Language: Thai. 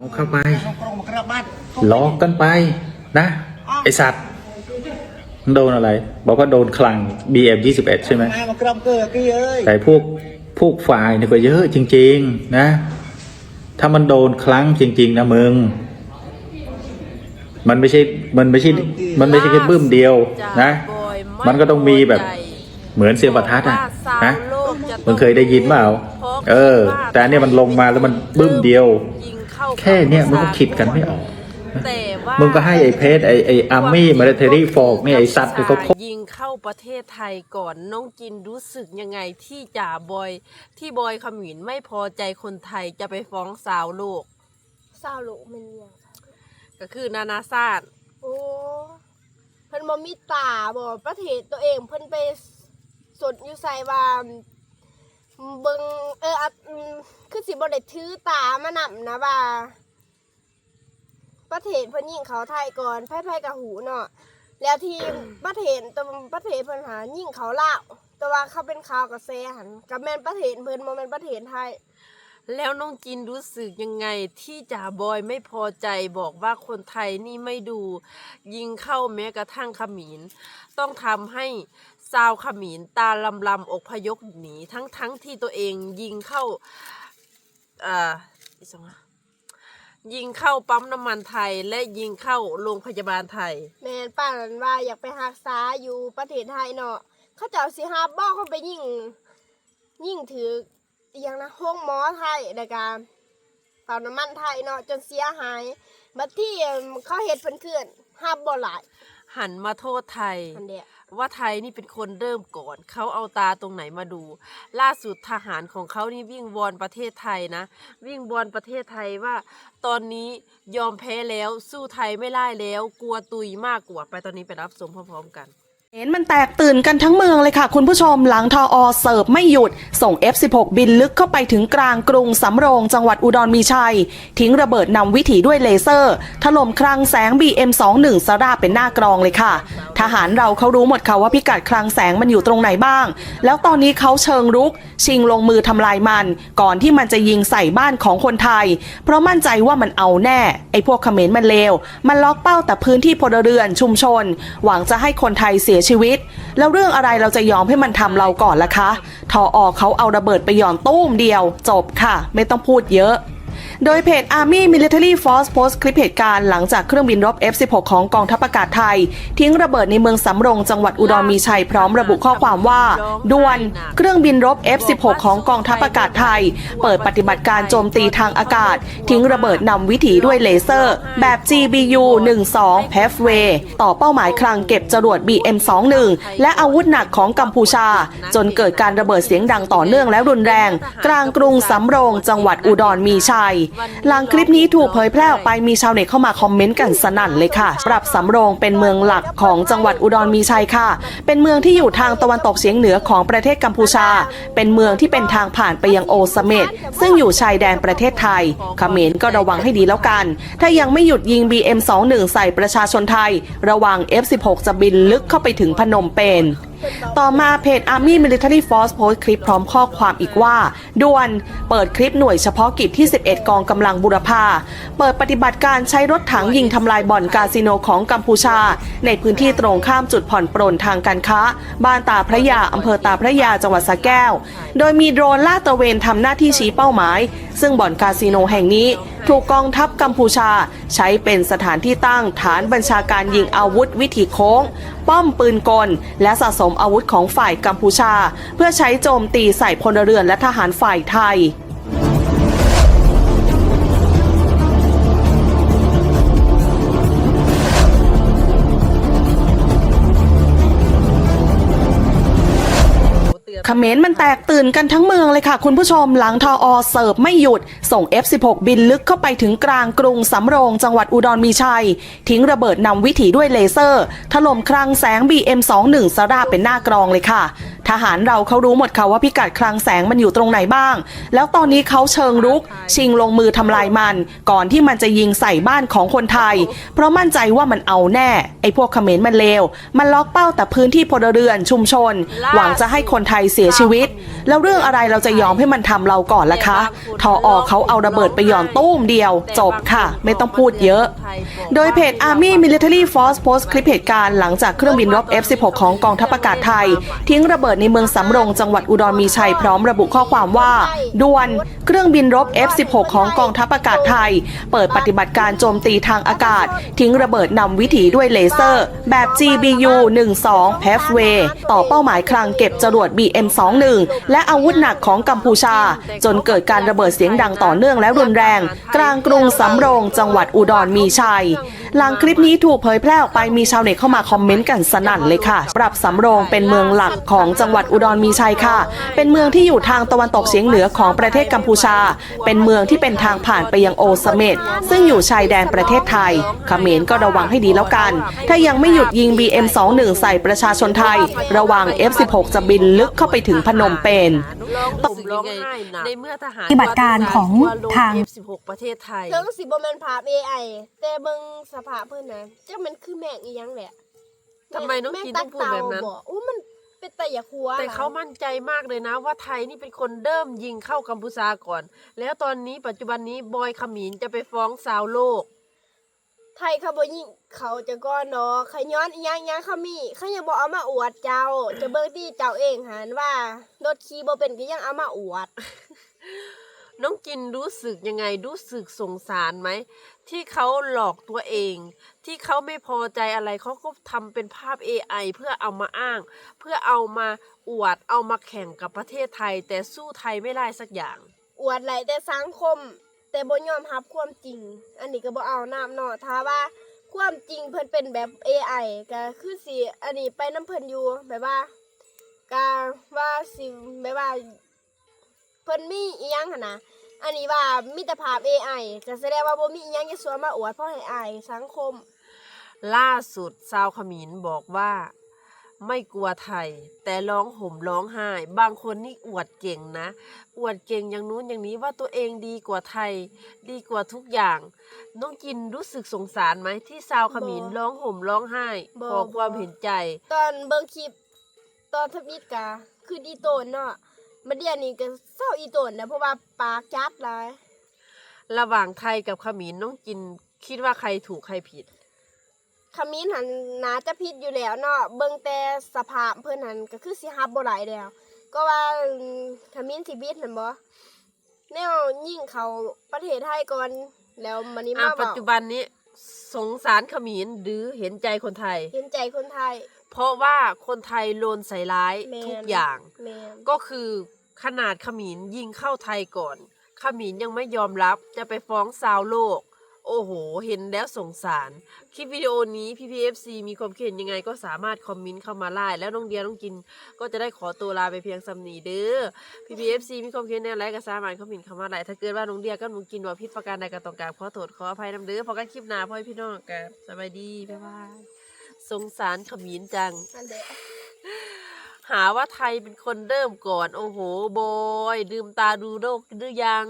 เอาเข้าไปกรงมากระบาดหลอกกันไปนะ ไอสัตว์มันโดนอะไร บอกว่าโดนคลัง BM 21 ใช่ไหมมามากระบเกิดกี้เอ้ยแต่พวกพวกฝ่ายเนี่ยก็เยอะจริง ๆ นะ ถ้ามันโดนครั้งจริง ๆ นะมึง มันไม่ใช่ มันไม่ใช่ มันไม่ใช่แค่บึ้มเดียวนะ มันก็ต้องมีแบบเหมือนเสียงประทัดอะนะมึงเคยได้ยินเปล่าเออ แต่อันเนี่ยมันลงมาแล้วมันบึ้มเดียว แค่เนี่ยมึงก็คิดกันไม่ออกแต่ว่ามึงก็ให้ไอ้เพชรไอ้ไอ้อาร์มี่มาเทอรี่ฟอกเนี่ยไอ้สัตว์เนี่ยเขายิงเข้าประเทศไทยก่อนน้องจินรู้สึกยังไงที่จ่าบอย ที่บอยขมินไม่พอใจคนไทยจะไปฟ้องสาวโลกเศร้าลูกมันเนี่ยงก็คือนานาซาดโอ้เพิ่นบ่มีตาบ่ประเทศตัวเองเพิ่นไปสดอยู่ใส่ว่า เบิงเอออะอืมคือสิบ่ได้ถือตามานำนะว่า ประเทศเพิ่นยิงเขาไทยก่อนไพ่ๆกับหูเนาะแล้วทีมประเทศตัวประเทศเพิ่นหายิงเขาลาวแต่ว่าเขาเป็นข่าวกับแซ่หันกับแม่นประเทศเพิ่นบ่แม่นประเทศไทย แล้วน้องจินรู้สึกยังไงที่จ่าบอยไม่พอใจบอกว่าคนไทยนี่ไม่ดู ยิงเข้าแม้กระทั่งขมินต้องทำให้ซาวขมินตาลำลำอกพยพหนีทั้งทั้งที่ตัวเองยิงเข้าอ่าอีสองอะยิงเข้าปั๊มน้ำมันไทยและยิงเข้าโรงพยาบาลไทย แมนป้านันว่าอยากไปรักษาอยู่ประเทศไทยเนาะเขาเจ้าสิหาบ้อเขาไปยิงยิงถือ อหย่างนะห้องหมอไทยในการเป่าน้ำมันไทยเนาะจนเสียหายบัดที่เขาเฮ็ดเพิ่นขึ้นห้าบ่หลายหันมาโทษไทย อันเดียว่าไทยนี่เป็นคนเริ่มก่อน เขาเอาตาตรงไหนมาดู ล่าสุดทหารของเขานี่วิ่งวอนประเทศไทยนะ วิ่งวอนประเทศไทยว่า ตอนนี้ยอมแพ้แล้วสู้ไทยไม่ได้แล้ว กลัวตุยมากกว่าไปตอนนี้ไปรับชมพร้อมๆกัน เห็นมันแตกตื่นกันทั้งเมืองเลยค่ะ คุณผู้ชมหลังทออเสิร์ฟไม่หยุด ส่ง F16 บินลึกเข้าไปถึงกลางกรุงสำโรงจังหวัดอุดรมีชัย ทิ้งระเบิดนำวิถีด้วยเลเซอร์ ถล่มคลังแสง BM21 สราเป็นหน้ากรองเลยค่ะ ทหารเราเขารู้หมดค่ะว่าพิกัดคลังแสงมันอยู่ตรงไหนบ้าง แล้วตอนนี้เขาเชิงรุก ชิงลงมือทำลายมัน ก่อนที่มันจะยิงใส่บ้านของคนไทย เพราะมั่นใจว่ามันเอาแน่ไอ้พวกเขมรมันเลวมันล็อกเป้าแต่พื้นที่พลเรือนชุมชน หวังจะให้คนไทยเสียชีวิต แล้วเรื่องอะไรเราจะยอมให้มันทำเราก่อนล่ะคะทออเขาเอาระเบิดไปหย่อนตู้มเดียว จบค่ะ ไม่ต้องพูดเยอะ โดยเพจ Army Military Force โพสต์คลิปเหตุการณ์หลังจากเครื่องบินรบ F16 ของกองทัพอากาศไทย ทิ้งระเบิดในเมืองสำโรงจังหวัดอุดรมีชัยพร้อมระบุข้อความว่าด่วนเครื่องบินรบ F16 ของกองทัพอากาศไทย เปิดปฏิบัติการโจมตีทางอากาศ ทิ้งระเบิดนำวิถีด้วยเลเซอร์ แบบ GBU 12 p a t h w a y ต่อเป้าหมายคลังเก็บจรวด BM21 และอาวุธหนักของกัมพูชา จนเกิดการระเบิดเสียงดังต่อเนื่องและรุนแรง กลางกรุงสำโรงจังหวัดอุดรมีชัยหลังคลิปนี้ถูกเผยแพร่ออกไปมีชาวเน็ตเข้ามาคอมเมนต์กันสนั่นเลยค่ะปรับสำโรงเป็นเมืองหลักของจังหวัดอุดรมีชัยค่ะ เป็นเมืองที่อยู่ทางตะวันตกเฉียงเหนือของประเทศกัมพูชา เป็นเมืองที่เป็นทางผ่านไปยังโอสเม็ดซึ่งอยู่ชายแดนประเทศไทยเขมรก็ระวังให้ดีแล้วกัน ถ้ายังไม่หยุดยิง BM21 ใส่ประชาชนไทย ระวัง F16 จะบินลึกเข้าไปถึงพนมเปญ ต่อมาเพจ Army Military Force โพสต์คลิปพร้อมข้อความอีกว่า ด่วนเปิดคลิปหน่วยเฉพาะกิจที่ 11 กองกำลังบุรพาเปิดปฏิบัติการใช้รถถังยิงทำลายบ่อนคาสิโนของกัมพูชา ในพื้นที่ตรงข้ามจุดผ่อนปรนทางการค้า บ้านตาพระยาอำเภอตาพระยาจังหวัดสระแก้ว โดยมีโดรนลาดตระเวนทำหน้าที่ชี้เป้าหมาย ซึ่งบ่อนคาสิโนแห่งนี้ ถูกกองทัพกัมพูชา ใช้เป็นสถานที่ตั้งฐานบัญชาการยิงอาวุธวิถีโค้ง ป้อมปืนกล และสะสมอาวุธของฝ่ายกัมพูชา เพื่อใช้โจมตีใส่พลเรือนและทหารฝ่ายไทย ขมรมันแตกตื่นกันทั้งเมืองเลยค่ะ คุณผู้ชมหลังทออเสิร์ฟไม่หยุด ส่ง F16 บินลึกเข้าไปถึงกลางกรุงสำโรง จังหวัดอุดรมีชัย ทิ้งระเบิดนำวิถีด้วยเลเซอร์ ถล่มคลังแสง BM21 สราเป็นหน้ากรองเลยค่ะ ทหารเราเขารู้หมดค่ะว่าพิกัดคลังแสงมันอยู่ตรงไหนบ้าง แล้วตอนนี้เขาเชิงรุก ชิงลงมือทำลายมัน ก่อนที่มันจะยิงใส่บ้านของคนไทย เพราะมั่นใจว่ามันเอาแน่ไอ้พวกเขมรมันเลวมันล็อกเป้าแต่พื้นที่พลเรือนชุมชน หวังจะให้คนไทยเสียชีวิต แล้วเรื่องอะไรเราจะยอมให้มันทำเราก่อนล่ะคะทออเขาเอาระเบิดไปหย่อนตู้มเดียว จบค่ะ ไม่ต้องพูดเยอะ โดยเพจ Army Military Force โพสต์คลิปเหตุการณ์หลังจากเครื่องบินรบ F-16 ของกองทัพอากาศไทย ทิ้งระเบิดในเมืองสำโรงจังหวัดอุดรมีชัยพร้อมระบุข้อความว่าด่วนเครื่องบินรบ F-16 ของกองทัพอากาศไทย เปิดปฏิบัติการโจมตีทางอากาศ ทิ้งระเบิดนำวิถีด้วยเลเซอร์ แบบ GBU 12 p a t h w a y ต่อเป้าหมายคลังเก็บจรวด BM BM21 และอาวุธหนักของกัมพูชา จนเกิดการระเบิดเสียงดังต่อเนื่องและรุนแรง กลางกรุงสำโรงจังหวัดอุดรมีชัย หลังคลิปนี้ถูกเผยแพร่ออกไปมีชาวเน็ตเข้ามาคอมเมนต์กันสนั่นเลยค่ะ ปรับสำโรงเป็นเมืองหลักของจังหวัดอุดรมีชัยค่ะ เป็นเมืองที่อยู่ทางตะวันตกเฉียงเหนือของประเทศกัมพูชา เป็นเมืองที่เป็นทางผ่านไปยังโอสเม็ดซึ่งอยู่ชายแดนประเทศไทยเขมรก็ระวังให้ดีแล้วกัน ถ้ายังไม่หยุดยิง BM21 ใส่ประชาชนไทย ระวัง F16 จะบินลึกเข้าไปถึงพนมเปญร้องห่มร้องไห้ในเมื่อทหารปฏิบัติการของทาง F16 ประเทศไทยเทิงสิบ่แม่นภาพ AI แต่เบิ่งสภาพเพิ่นน่ะจักมันคือแม่งอีหยังแหละทำไมน้องกินต้องพูดแบบนั้นแม่งตักเตาอู้มันเป็นตะยะคัวแต่เขามั่นใจมากเลยนะ ว่าไทยนี่เป็นคนเริ่มยิงเข้ากัมพูชาก่อน แล้วตอนนี้ปัจจุบันนี้บอยขมินจะไปฟ้องสาวโลก ไทยเขาบ่ยิ่งเขาจะก้อนเนาะขย้อนอีหยังอีหยังเขามีเขายังบ่เอามาอวดเจ้า จะเบิ่งที่เจ้าเองหันว่ารถขี่บ่เป็นก็ยังเอามาอวด น้องจินรู้สึกยังไงรู้สึกสงสารไหม ที่เขาหลอกตัวเอง ที่เขาไม่พอใจอะไรเขาก็ทำเป็นภาพ AI เพื่อเอามาอ้าง เพื่อเอามาอวดเอามาแข่งกับประเทศไทย แต่สู้ไทยไม่ได้สักอย่าง อวดไหลแต่สังคม แต่บ่ยอมรับความจริง อันนี้ก็บ่เอาน้ำเนาะถ้าว่าความจริงเพิ่นเป็นแบบ AI ก็คือสิอันนี้ไปน้ำเพิ่นอยู่แบบว่าก็ว่าสิแบบว่าเพิ่นมีอีหยังหั่นนะอันนี้ว่ามีแต่ภาพ AI ก็แสดงว่าบ่มีอีหยังจะสวนมาอวดเพราะให้อายสังคม ล่าสุดซาวขมินบอกว่า ไม่กลัวไทย แต่ร้องห่มร้องไห้ บางคนนี่อวดเก่งนะ อวดเก่งอย่างนู้นอย่างนี้ว่าตัวเองดีกว่าไทย ดีกว่าทุกอย่าง น้องกินรู้สึกสงสารไหมที่ซาวขมินบ่ร้องห่มร้องไห้บ่ขอความบ่ เห็นใจ ตอนเบิ่งคลิปตอนทำอิดกะคืออีโตนเนาะมาเดี๋ยวนี้ก็เศร้าอีโตนนะเพราะว่าปากจัดหลายระหว่างไทยกับขมินน้องกินคิดว่าใครถูกใครผิด ขมิ้นหันหนาจะพิษอยู่แล้วเนาะเบิ่งแต่สภาพเพิ่นหันก็คือสิฮับบ่ไหลแล้ว ก็ว่าขมิ้นสิบิดนั่นบ่แนวยิ่งเขาประเทศไทยก่อนแล้วมันนี้อะมาปัจเว้าจุบันนี้สงสารขมินหรือเห็นใจคนไทย เห็นใจคนไทย เพราะว่าคนไทยโลนใส่ร้ายแม่น ทุกอย่าง แม่นก็คือขนาดขมินยิงเข้าไทยก่อนขมินยังไม่ยอมรับจะไปฟ้องซาวโลก โอ้โห เห็นแล้วสงสาร คลิปวิดีโอนี้พี่พีเอฟซีมีความคิดเห็นยังไงก็สามารถคอมเมนต์เข้ามาไล่แล้วน้องเดียน้องกิน ก็จะได้ขอตัวลาไปเพียงสำนีเด้อพี่พีเอฟซีมีความคิดเห็นแนวไรก็สามารถคอมเมนต์เข้ามาไล่ถ้าเกิดว่าน้องเดียกับน้องกินว่าผิดประการใดก็ต้องกาบขอโทษขออภัยน้ำเด้อพอกันคลิปหน้าพ่อให้พี่น้องกันสบายดีบ๊ายบายสงสารขมินจังนั่นแหละหาว่าไทยเป็นคนเริ่มก่อน โอ้โหบอยลืมตาดูโลกหรือยัง